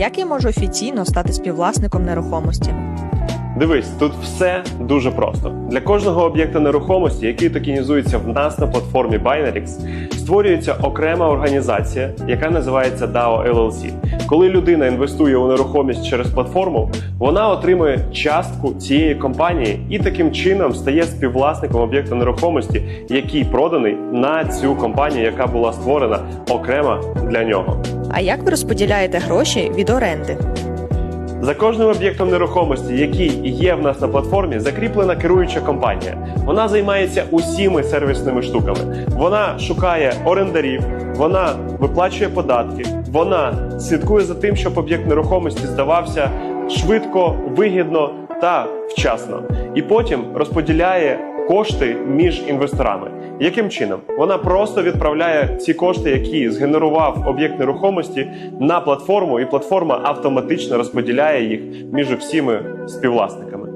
Як я можу офіційно стати співвласником нерухомості? Дивись, тут все дуже просто. Для кожного об'єкта нерухомості, який токенізується в нас на платформі Binarix, створюється окрема організація, яка називається DAO LLC. Коли людина інвестує у нерухомість через платформу, вона отримує частку цієї компанії і таким чином стає співвласником об'єкта нерухомості, який проданий на цю компанію, яка була створена окремо для нього. А як ви розподіляєте гроші від оренди? За кожним об'єктом нерухомості, який є в нас на платформі, закріплена керуюча компанія. Вона займається усіми сервісними штуками. Вона шукає орендарів, вона виплачує податки, вона слідкує за тим, щоб об'єкт нерухомості здавався швидко, вигідно та вчасно. І потім розподіляє кошти між інвесторами. Яким чином? Вона просто відправляє ці кошти, які згенерував об'єкт нерухомості, на платформу, і платформа автоматично розподіляє їх між всіми співвласниками.